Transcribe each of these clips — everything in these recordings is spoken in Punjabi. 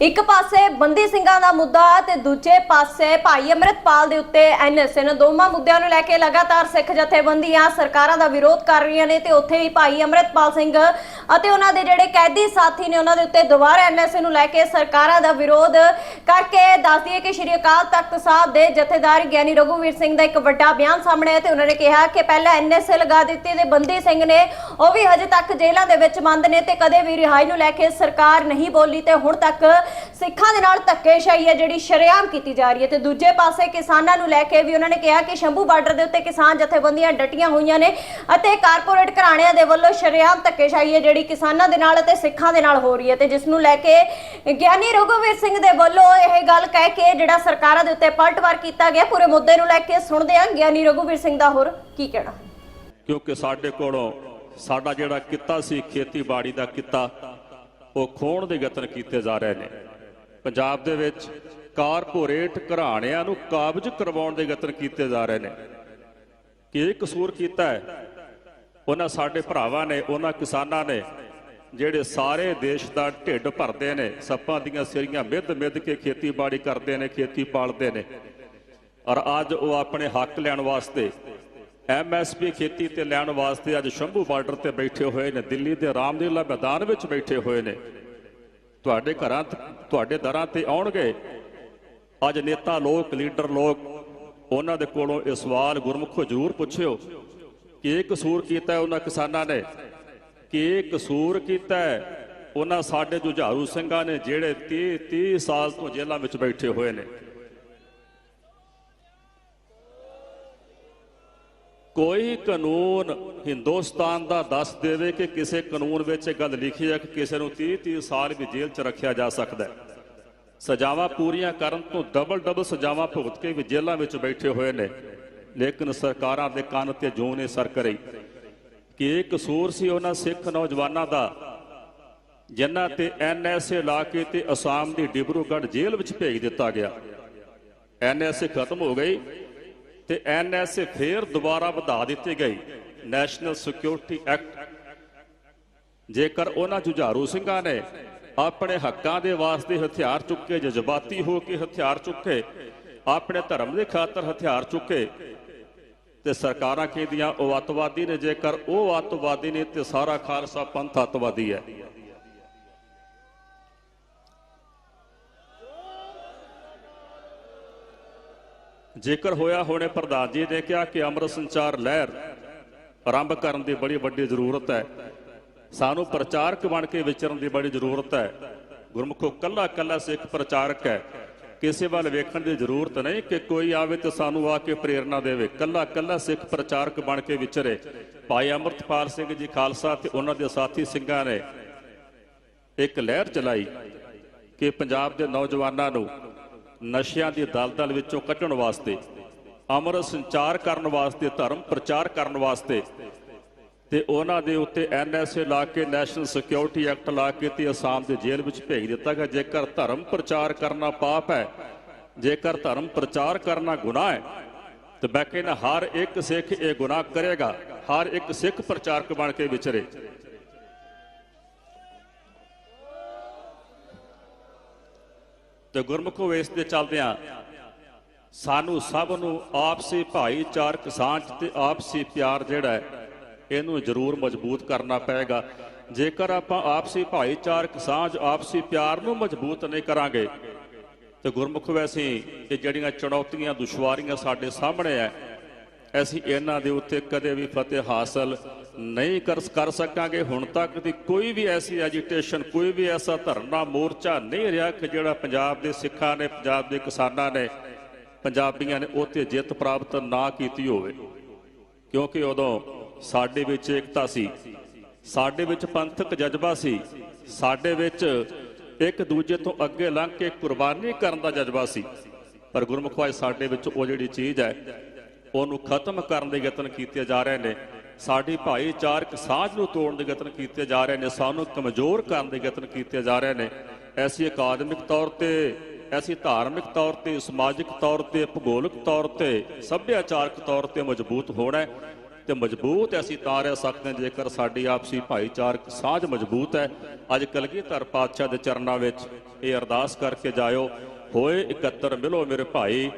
ਇੱਕ ਪਾਸੇ ਬੰਦੀ ਸਿੰਘਾਂ ਦਾ ਮੁੱਦਾ ਤੇ ਦੂਜੇ ਪਾਸੇ ਭਾਈ ਅਮਰਿਤਪਾਲ ਦੇ ਉੱਤੇ ਐਨਐਸਏ ਨੇ ਦੋਵਾਂ ਮੁੱਦਿਆਂ ਨੂੰ ਲੈ ਕੇ ਲਗਾਤਾਰ ਸਿੱਖ ਜਥੇਬੰਦੀਆਂ ਸਰਕਾਰਾਂ ਦਾ ਵਿਰੋਧ ਕਰ ਰਹੀਆਂ ਨੇ ਤੇ ਉੱਥੇ ਹੀ ਭਾਈ ਅਮਰਿਤਪਾਲ ਸਿੰਘ ਅਤੇ ਉਹਨਾਂ ਦੇ ਜਿਹੜੇ ਕੈਦੀ ਸਾਥੀ ਨੇ ਉਹਨਾਂ ਦੇ ਉੱਤੇ ਦੁਬਾਰਾ ਐਨਐਸਏ ਨੂੰ ਲੈ ਕੇ ਸਰਕਾਰਾਂ ਦਾ ਵਿਰੋਧ ਕਰਕੇ ਦੱਸ ਦਈਏ ਕਿ ਸ਼੍ਰੀ ਅਕਾਲ ਤਖਤ ਸਾਹਿਬ ਦੇ ਜਥੇਦਾਰ ਗਿਆਨੀ ਰਘੂਵੀਰ ਸਿੰਘ ਦਾ ਇੱਕ ਵੱਡਾ ਬਿਆਨ ਸਾਹਮਣੇ ਆਇਆ ਤੇ ਉਹਨਾਂ ਨੇ ਕਿਹਾ ਕਿ ਪਹਿਲਾਂ ਐਨਐਸਏ ਲਗਾ ਦਿੱਤੀ ਤੇ ਬੰਦੀ ਸਿੰਘ ਨੇ ਉਹ ਵੀ ਹਜੇ ਤੱਕ ਜੇਲ੍ਹਾਂ ਦੇ ਵਿੱਚ ਬੰਦ ਨੇ ਤੇ ਕਦੇ ਵੀ ਰਿਹਾਈ ਨੂੰ ਲੈ ਕੇ ਸਰਕਾਰ ਨਹੀਂ ਬੋਲੀ ਤੇ ਹੁਣ ਤੱਕ ਸਿੱਖਾਂ ਦੇ ਨਾਲ ਧੱਕੇਸ਼ਾਹੀ ਹੈ ਜਿਹੜੀ ਸ਼ਰੇਆਮ ਕੀਤੀ ਜਾ ਰਹੀ ਹੈ ਤੇ ਦੂਜੇ ਪਾਸੇ ਕਿਸਾਨਾਂ ਨੂੰ ਲੈ ਕੇ ਵੀ ਉਹਨਾਂ ਨੇ ਕਿਹਾ ਕਿ ਸ਼ੰਭੂ ਬਾਰਡਰ ਦੇ ਉੱਤੇ ਕਿਸਾਨ ਜਥੇਬੰਦੀਆਂ ਡਟੀਆਂ ਹੋਈਆਂ ਨੇ ਅਤੇ ਕਾਰਪੋਰੇਟ ਘਰਾਣਿਆਂ ਦੇ ਵੱਲੋਂ ਸ਼ਰੇਆਮ ਧੱਕੇਸ਼ਾਹੀ ਹੈ ਜਿਹੜੀ ਕਿਸਾਨਾਂ ਦੇ ਨਾਲ ਅਤੇ ਸਿੱਖਾਂ ਦੇ ਨਾਲ ਹੋ ਰਹੀ ਹੈ ਤੇ ਜਿਸ ਨੂੰ ਲੈ ਕੇ ਗਿਆਨੀ ਰਘੁਵੀਰ ਸਿੰਘ ਦੇ ਵੱਲੋਂ ਇਹ ਗੱਲ ਕਹਿ ਕੇ ਜਿਹੜਾ ਸਰਕਾਰਾਂ ਦੇ ਉੱਤੇ ਪਲਟਵਾਰ ਕੀਤਾ ਗਿਆ। ਪੂਰੇ ਮੁੱਦੇ ਨੂੰ ਲੈ ਕੇ ਸੁਣਦੇ ਹਾਂ ਗਿਆਨੀ ਰਘੁਵੀਰ ਸਿੰਘ ਦਾ ਹੋਰ ਕੀ ਕਹਿਣਾ। ਕਿਉਂਕਿ ਸਾਡੇ ਕੋਲੋਂ ਸਾਡਾ ਜਿਹੜਾ ਕਿੱਤਾ ਸੀ ਖੇਤੀਬਾੜੀ ਦਾ ਕਿੱਤਾ ਉਹ ਖੋਣ ਦੇ ਯਤਨ ਕੀਤੇ ਜਾ ਰਹੇ ਨੇ। ਪੰਜਾਬ ਦੇ ਵਿੱਚ ਕਾਰਪੋਰੇਟ ਘਰਾਣਿਆਂ ਨੂੰ ਕਾਬਜ਼ ਕਰਵਾਉਣ ਦੇ ਯਤਨ ਕੀਤੇ ਜਾ ਰਹੇ ਨੇ। ਕਿ ਇਹ ਕਸੂਰ ਕੀਤਾ ਹੈ? ਉਹਨਾਂ ਸਾਡੇ ਭਰਾਵਾਂ ਨੇ, ਉਹਨਾਂ ਕਿਸਾਨਾਂ ਨੇ, ਜਿਹੜੇ ਸਾਰੇ ਦੇਸ਼ ਦਾ ਢਿੱਡ ਭਰਦੇ ਨੇ, ਸੱਪਾਂ ਦੀਆਂ ਸਿਰੀਆਂ ਮਿੱਧ ਮਿੱਧ ਕੇ ਖੇਤੀਬਾੜੀ ਕਰਦੇ ਨੇ, ਖੇਤੀ ਪਾਲਦੇ ਨੇ। ਔਰ ਅੱਜ ਉਹ ਆਪਣੇ ਹੱਕ ਲੈਣ ਵਾਸਤੇ ਐਮਐਸਪੀ ਖੇਤੀ ਤੇ ਲੈਣ ਵਾਸਤੇ ਅੱਜ ਸ਼ੰਭੂ ਬਾਰਡਰ ਤੇ ਬੈਠੇ ਹੋਏ ਨੇ। ਦਿੱਲੀ ਦੇ ਰਾਮਲੀਲਾ ਮੈਦਾਨ ਵਿੱਚ ਬੈਠੇ ਹੋਏ ਨੇ। ਤੁਹਾਡੇ ਘਰਾਂ ਤ- ਤੁਹਾਡੇ ਦਰਾਂ ਤੇ ਆਉਣਗੇ। ਅੱਜ ਨੇਤਾ ਲੋਕ, ਲੀਡਰ ਲੋਕ, ਉਹਨਾਂ ਦੇ ਕੋਲੋਂ ਇਹ ਸਵਾਲ ਗੁਰਮੁਖੋ ਜ਼ਰੂਰ ਪੁੱਛਿਓ। ਕਿ ਇਹ ਕਸੂਰ ਕੀਤਾ ਉਹਨਾਂ ਕਿਸਾਨਾਂ ਨੇ? ਕਿ ਇਹ ਕਸੂਰ ਕੀਤਾ ਉਹਨਾਂ ਸਾਡੇ ਜੁਝਾਰੂ ਸਿੰਘਾਂ ਨੇ, ਜਿਹੜੇ 30 30 ਸਾਲ ਤੋਂ ਜੇਲ੍ਹਾਂ ਵਿੱਚ ਬੈਠੇ ਹੋਏ ਨੇ? ਕੋਈ ਕਾਨੂੰਨ ਹਿੰਦੁਸਤਾਨ ਦਾ ਦੱਸ ਦੇਵੇ ਕਿ ਕਿਸੇ ਕਾਨੂੰਨ ਵਿੱਚ ਇਹ ਗੱਲ ਲਿਖੀ ਹੈ ਕਿ ਕਿਸੇ ਨੂੰ 30 30 ਸਾਲ ਵੀ ਜੇਲ੍ਹ 'ਚ ਰੱਖਿਆ ਜਾ ਸਕਦਾ ਹੈ। ਸਜ਼ਾਵਾਂ ਪੂਰੀਆਂ ਕਰਨ ਤੋਂ ਡਬਲ ਡਬਲ ਸਜ਼ਾਵਾਂ ਭੁਗਤ ਕੇ ਵੀ ਜੇਲ੍ਹਾਂ ਵਿੱਚ ਬੈਠੇ ਹੋਏ ਨੇ। ਲੇਕਿਨ ਸਰਕਾਰਾਂ ਦੇ ਕੰਨ ਤੇ ਜੂੰ ਨੇ ਸਰਕ ਰਹੀ। ਕਿ ਇਹ ਕਸੂਰ ਸੀ ਉਹਨਾਂ ਸਿੱਖ ਨੌਜਵਾਨਾਂ ਦਾ? ਜਿਨ੍ਹਾਂ ਤੇ ਐਨਐਸਏ ਲਾ ਕੇ ਤੇ ਅਸਾਮ ਦੀ ਡਿਬਰੂਗੜ੍ਹ ਜੇਲ੍ਹ ਵਿੱਚ ਭੇਜ ਦਿੱਤਾ ਗਿਆ। ਐਨਐਸਏ ਖਤਮ ਹੋ ਗਈ। ਤੇ ਐਨਐਸਏ ਫੇਰ ਦੁਬਾਰਾ ਵਧਾ ਦਿੱਤੀ ਗਈ। National security act. ਜੇਕਰ ਉਹਨਾਂ ਜੁਝਾਰੂ ਸਿੰਘਾਂ ਨੇ ਆਪਣੇ ਹੱਕਾਂ ਦੇ ਵਾਸਤੇ ਹਥਿਆਰ ਚੁੱਕੇ, ਜਜ਼ਬਾਤੀ ਹੋ ਕੇ ਹਥਿਆਰ ਚੁੱਕੇ, ਆਪਣੇ ਧਰਮ ਦੇ ਖਾਤਰ ਹਥਿਆਰ ਚੁੱਕੇ, ਤੇ ਸਰਕਾਰਾਂ ਕਹਿੰਦੀਆਂ ਉਹ ਅੱਤਵਾਦੀ ਨੇ, ਜੇਕਰ ਉਹ ਅੱਤਵਾਦੀ ਨੇ ਤੇ ਸਾਰਾ ਖਾਲਸਾ ਪੰਥ ਅੱਤਵਾਦੀ ਹੈ। ਜੇਕਰ ਹੋਇਆ ਹੋਣੇ ਪ੍ਰਧਾਨ ਜੀ ਨੇ ਕਿਹਾ ਕਿ ਅੰਮ੍ਰਿਤ ਸੰਚਾਰ ਲਹਿਰ ਆਰੰਭ ਕਰਨ ਦੀ ਬੜੀ ਵੱਡੀ ਜ਼ਰੂਰਤ ਹੈ। ਸਾਨੂੰ ਪ੍ਰਚਾਰਕ ਬਣ ਕੇ ਵਿਚਰਨ ਦੀ ਬੜੀ ਜ਼ਰੂਰਤ ਹੈ। ਗੁਰਮੁਖੋ, ਕੱਲਾ ਕੱਲਾ ਸਿੱਖ ਪ੍ਰਚਾਰਕ ਹੈ। ਕਿਸੇ ਵੱਲ ਵੇਖਣ ਦੀ ਜ਼ਰੂਰਤ ਨਹੀਂ ਕਿ ਕੋਈ ਆਵੇ ਤੇ ਸਾਨੂੰ ਆ ਕੇ ਪ੍ਰੇਰਣਾ ਦੇਵੇ। ਕੱਲਾ ਕੱਲਾ ਸਿੱਖ ਪ੍ਰਚਾਰਕ ਬਣ ਕੇ ਵਿਚਰੇ। ਭਾਈ ਅਮਰਤਪਾਲ ਸਿੰਘ ਜੀ ਖਾਲਸਾ ਤੇ ਉਹਨਾਂ ਦੇ ਸਾਥੀ ਸਿੰਘਾਂ ਨੇ ਇੱਕ ਲਹਿਰ ਚਲਾਈ ਕਿ ਪੰਜਾਬ ਦੇ ਨੌਜਵਾਨਾਂ ਨੂੰ ਨਸ਼ਿਆਂ ਦੀ ਦਲਦਲ ਵਿੱਚੋਂ ਕੱਢਣ ਵਾਸਤੇ, ਅਮਰ ਸੰਚਾਰ ਕਰਨ ਵਾਸਤੇ, ਧਰਮ ਪ੍ਰਚਾਰ ਕਰਨ ਵਾਸਤੇ ਤੇ ਉਹਨਾਂ ਦੇ ਉੱਤੇ ਐਨਐਸਏ ਲਾ ਕੇ ਨੈਸ਼ਨਲ ਸਿਕਿਉਰਿਟੀ ਐਕਟ ਲਾ ਕੇ ਤੇ ਅਸਾਮ ਦੇ ਜੇਲ੍ਹ ਵਿੱਚ ਭੇਜ ਦਿੱਤਾ ਗਿਆ। ਜੇਕਰ ਧਰਮ ਪ੍ਰਚਾਰ ਕਰਨਾ ਪਾਪ ਹੈ, ਜੇਕਰ ਧਰਮ ਪ੍ਰਚਾਰ ਕਰਨਾ ਗੁਨਾਹ ਹੈ, ਤੇ ਮੈਂ ਕਹਿੰਦਾ ਹਰ ਇੱਕ ਸਿੱਖ ਇਹ ਗੁਨਾਹ ਕਰੇਗਾ, ਹਰ ਇੱਕ ਸਿੱਖ ਪ੍ਰਚਾਰਕ ਬਣ ਕੇ ਵਿਚਰੇ। ਤੇ ਗੁਰਮੁਖ ਇਸ ਦੇ ਚੱਲਦਿਆਂ ਸਾਨੂੰ ਸਭ ਨੂੰ ਆਪਸੀ ਭਾਈਚਾਰਕ ਸਾਂਝ ਤੇ ਆਪਸੀ ਪਿਆਰ ਜਿਹੜਾ ਇਹਨੂੰ ਜ਼ਰੂਰ ਮਜ਼ਬੂਤ ਕਰਨਾ ਪਏਗਾ। ਜੇਕਰ ਆਪਾਂ ਆਪਸੀ ਭਾਈਚਾਰਕ ਸਾਂਝ, ਆਪਸੀ ਪਿਆਰ ਨੂੰ ਮਜ਼ਬੂਤ ਨਹੀਂ ਕਰਾਂਗੇ, ਤੇ ਗੁਰਮੁਖ ਵੈਸੇ ਇਹ ਜਿਹੜੀਆਂ ਚੁਣੌਤੀਆਂ, ਦੁਸ਼ਵਾਰੀਆਂ ਸਾਡੇ ਸਾਹਮਣੇ ਹੈ ਅਸੀਂ ਇਹਨਾਂ ਦੇ ਉੱਤੇ ਕਦੇ ਵੀ ਫਤਿਹ ਹਾਸਲ ਨਹੀਂ ਕਰ ਕਰ ਸਕਾਂਗੇ। ਹੁਣ ਤੱਕ ਦੀ ਕੋਈ ਵੀ ਐਸੀ ਐਜੀਟੇਸ਼ਨ ਕੋਈ ਵੀ ਐਸਾ ਧਰਨਾ, ਮੋਰਚਾ ਨਹੀਂ ਰਿਹਾ ਕਿ ਜਿਹੜਾ ਪੰਜਾਬ ਦੇ ਸਿੱਖਾਂ ਨੇ, ਪੰਜਾਬ ਦੇ ਕਿਸਾਨਾਂ ਨੇ, ਪੰਜਾਬੀਆਂ ਨੇ ਉਹ ਤੇ ਜਿੱਤ ਪ੍ਰਾਪਤ ਨਾ ਕੀਤੀ ਹੋਵੇ। ਕਿਉਂਕਿ ਉਦੋਂ ਸਾਡੇ ਵਿੱਚ ਏਕਤਾ ਸੀ, ਸਾਡੇ ਵਿੱਚ ਪੰਥਕ ਜਜ਼ਬਾ ਸੀ, ਸਾਡੇ ਵਿੱਚ ਇੱਕ ਦੂਜੇ ਤੋਂ ਅੱਗੇ ਲੰਘ ਕੇ ਕੁਰਬਾਨੀ ਕਰਨ ਦਾ ਜਜ਼ਬਾ ਸੀ। ਪਰ ਗੁਰਮੁਖ ਭਾਈ, ਸਾਡੇ ਵਿੱਚ ਉਹ ਜਿਹੜੀ ਚੀਜ਼ ਹੈ ਉਹਨੂੰ ਖਤਮ ਕਰਨ ਦੇ ਯਤਨ ਕੀਤੇ ਜਾ ਰਹੇ ਨੇ। ਸਾਡੀ ਭਾਈਚਾਰਕ ਸਾਂਝ ਨੂੰ ਤੋੜਨ ਦੇ ਯਤਨ ਕੀਤੇ ਜਾ ਰਹੇ ਨੇ। ਸਾਨੂੰ ਕਮਜ਼ੋਰ ਕਰਨ ਦੇ ਯਤਨ ਕੀਤੇ ਜਾ ਰਹੇ ਨੇ। ਐਸੀ ਅਕਾਦਮਿਕ ਤੌਰ ਤੇ, ਐਸੀ ਧਾਰਮਿਕ ਤੌਰ ਤੇ, ਸਮਾਜਿਕ ਤੌਰ ਤੇ, ਭੂਗੋਲਿਕ ਤੌਰ ਤੇ, ਸੱਭਿਆਚਾਰਕ ਤੌਰ ਤੇ ਮਜ਼ਬੂਤ ਹੋਣਾ ਹੈ। ਤੇ ਮਜ਼ਬੂਤ ਅਸੀਂ ਤਾਂ ਰਹਿ ਸਕਦੇ ਹਾਂ ਜੇਕਰ ਸਾਡੀ ਆਪਸੀ ਭਾਈਚਾਰਕ ਸਾਂਝ ਮਜ਼ਬੂਤ ਹੈ। ਅੱਜ ਕਲਗੀਧਰ ਪਾਤਸ਼ਾਹ ਦੇ ਚਰਨਾਂ ਵਿੱਚ ਇਹ ਅਰਦਾਸ ਕਰਕੇ ਜਾਇਓ, ਹੋਏ ਇਕੱਤਰ, ਮਿਲੋ ਮੇਰੇ ਭਾਈ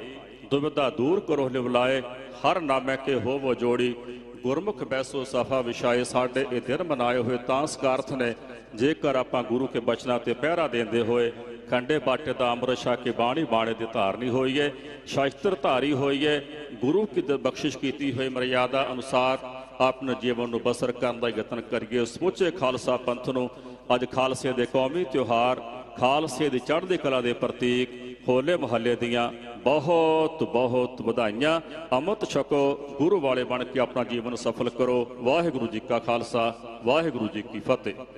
ਦੁਬਿਧਾ ਦੂਰ ਕਰੋ ਲਿਵਲਾਏ ਹਰ ਨਾਮੇ ਕੇ ਹੋਵੋ ਜੋੜੀ। ਗੁਰਮੁਖ ਬੈਸੋ ਸਫਾ ਵਿਛਾਏ ਸਾਡੇ, ਇਹ ਦਿਨ ਮਨਾਏ ਹੋਏ ਤਾਂ ਸਕਾਰਥ ਨੇ। ਜੇਕਰ ਆਪਾਂ ਗੁਰੂ ਕੇ ਬਚਨਾਂ ਤੇ ਪਹਿਰਾ ਦਿੰਦੇ ਹੋਏ, ਖੰਡੇ ਬਾਟੇ ਦਾ ਅੰਮ੍ਰਿਤ ਛਕ ਕੇ ਬਾਣੀ ਬਾਣੇ ਦੀ ਧਾਰਨੀ ਹੋਈਏ ਸ਼ਾਸਤਰ ਧਾਰੀ ਹੋਈਏ, ਗੁਰੂ ਕੀ ਬਖਸ਼ਿਸ਼ ਕੀਤੀ ਹੋਈ ਮਰਿਆਦਾ ਅਨੁਸਾਰ ਆਪਣੇ ਜੀਵਨ ਨੂੰ ਬਸਰ ਕਰਨ ਦਾ ਯਤਨ ਕਰੀਏ। ਸਮੁੱਚੇ ਖਾਲਸਾ ਪੰਥ ਨੂੰ ਅੱਜ ਖਾਲਸੇ ਦੇ ਕੌਮੀ ਤਿਉਹਾਰ, ਖਾਲਸੇ ਦੀ ਚੜ੍ਹਦੀ ਕਲਾ ਦੇ ਪ੍ਰਤੀਕ, ਹੋਲੇ ਮਹੱਲੇ ਦੀਆਂ ਬਹੁਤ ਬਹੁਤ ਵਧਾਈਆਂ। ਅੰਮ੍ਰਿਤ ਛਕੋ, ਗੁਰੂ ਵਾਲੇ ਬਣ ਕੇ ਆਪਣਾ ਜੀਵਨ ਸਫਲ ਕਰੋ। ਵਾਹਿਗੁਰੂ ਜੀ ਕਾ ਖਾਲਸਾ, ਵਾਹਿਗੁਰੂ ਜੀ ਕੀ ਫਤਿਹ।